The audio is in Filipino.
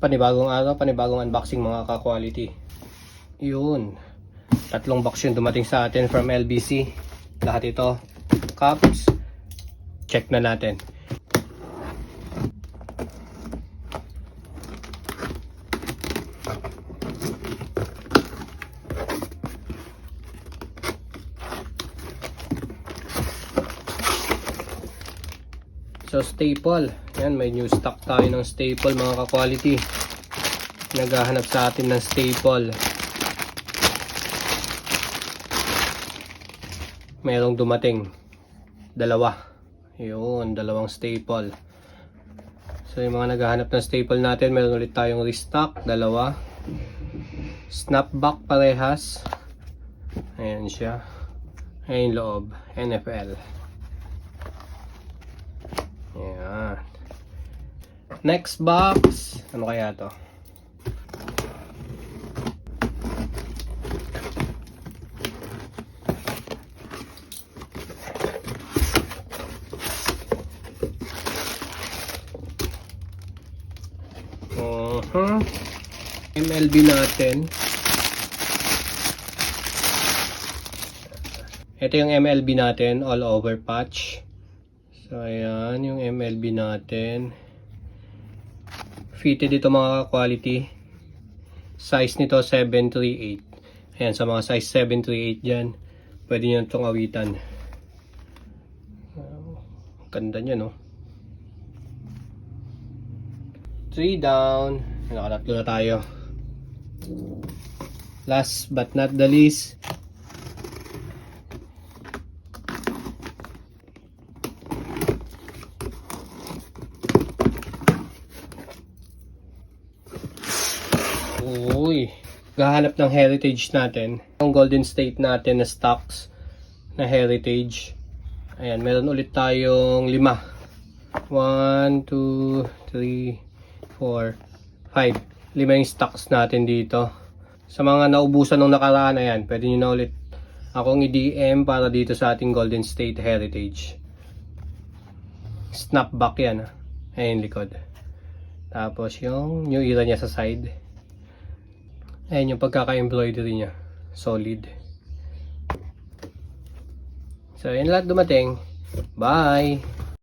Panibagong araw, panibagong unboxing mga ka-quality. Yun. Tatlong box yung dumating sa atin from LBC. Lahat ito, cups. Check na natin. So staple. Yan, may new stock tayo ng staple mga ka-quality. Naghahanap sa atin ng staple. Merong dumating. Dalawa. Yun, dalawang staple. So yung mga naghahanap ng staple natin, meron ulit tayong restock. Dalawa. Snapback parehas. Ayan siya. Ayan loob. NFL. Ayan. Next box. Ano kaya to? Uh-huh. MLB natin. Ito yung MLB natin, all over patch. So, ayan, yung MLB natin. Fitted ito mga quality. Size nito 738. Ayan, sa mga size 738 dyan, pwede nyo itong awitan. Ganda niya, no? 3 down. Nakatatlo na tayo. Last but not the least, Uy, gahanap ng heritage natin. Ang Golden State natin na stocks na heritage. Ayan, meron ulit tayong lima. 1, 2, 3, 4, 5. Lima yung stocks natin dito. Sa mga naubusan nung nakaraan, ayan, pwede nyo na ulit akong i-DM para dito sa ating Golden State Heritage. Snapback yan. ah. Ayan yung likod. Tapos yung new era niya sa side. Ayan yung pagkaka-embroidery niya. Solid. So, yun lahat dumating. Bye!